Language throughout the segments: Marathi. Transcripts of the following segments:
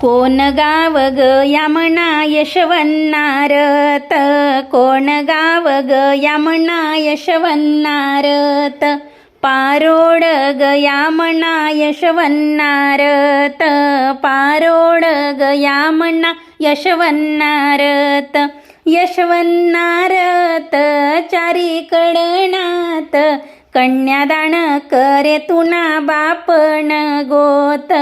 कोण गाव ग यामना यशवन्नारत कोण गाव ग यामना यशवन्नारत पारोड ग यामना यशवन्नारत पारोड ग यामना यशवन्नारत यशवन्नारत चारी कडणात कन्यादान करे तुना बापण गोत?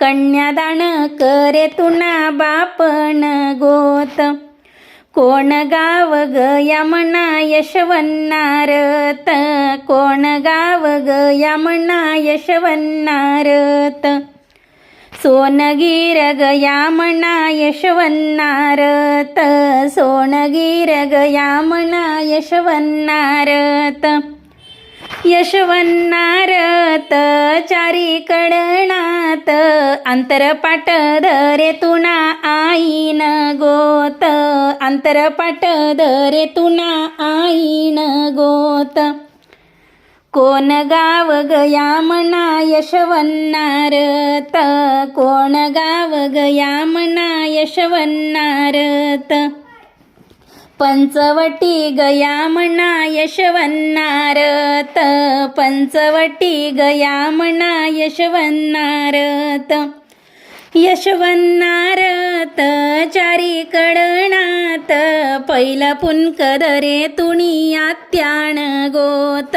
कन्यादान करे तुना बापण गोत. कोण गाव ग म्हणा यशवन्नारत. कोण गाव ग म्हणा यशवन्नारत. सोनगीर ग म्हणा यशवन्नारत. सोनगीर ग म्हणा यशवन्नारत. यशवन्नारत चारी कडणात अंतरपाट धरे तुना आईन गोत अंतरपाट धरे तुना आईन गोत. कोण गाव गया मना यशवन्नारत कोण गाव गया मना यशवन्नारत. पंचवटी गया मना यशवन्नारत. पंचवटी गया मना यशवन्नारत. यशवन्नारत चारी कडणात पहिला पुनकदरे तुणी आत्याण गोत.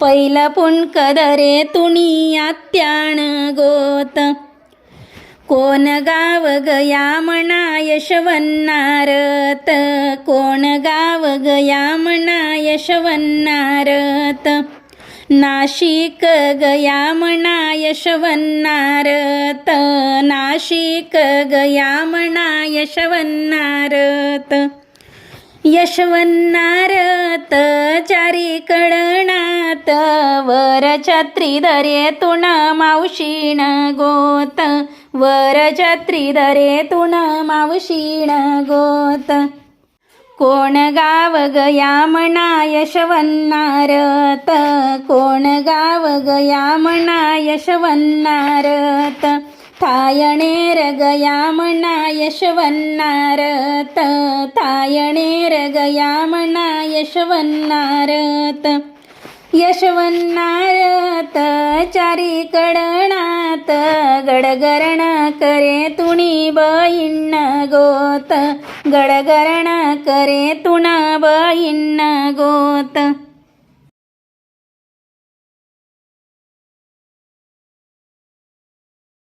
पहिला पुनकदरे तुणी आत्याण गोत. कोण गाव गया म्हणा यशवन्नारत कोण गाव गया म्हणा यशवन्नारत नाशिक गया म्हणा यशवन्नारत नाशिक गया म्हणा यशवन्नारत यशवन्नारत चारी कडणात वर छत्री दरे तुण मावशीण गोत. वर छत्री धरे तुण मावशीण गोत. कोण गाव गया म्हणा यशवन्नारत कोण गाव गया म्हणा यशवन्नारत थायणेर गया म्हणा यशवन्नारत थायणेर गया म्हणा यशवन्नारत यशवन्नारत चारी कडणा कडणात गडगरण करे तुणी बहिण गोत गडगरण करे तुण बहिण गोत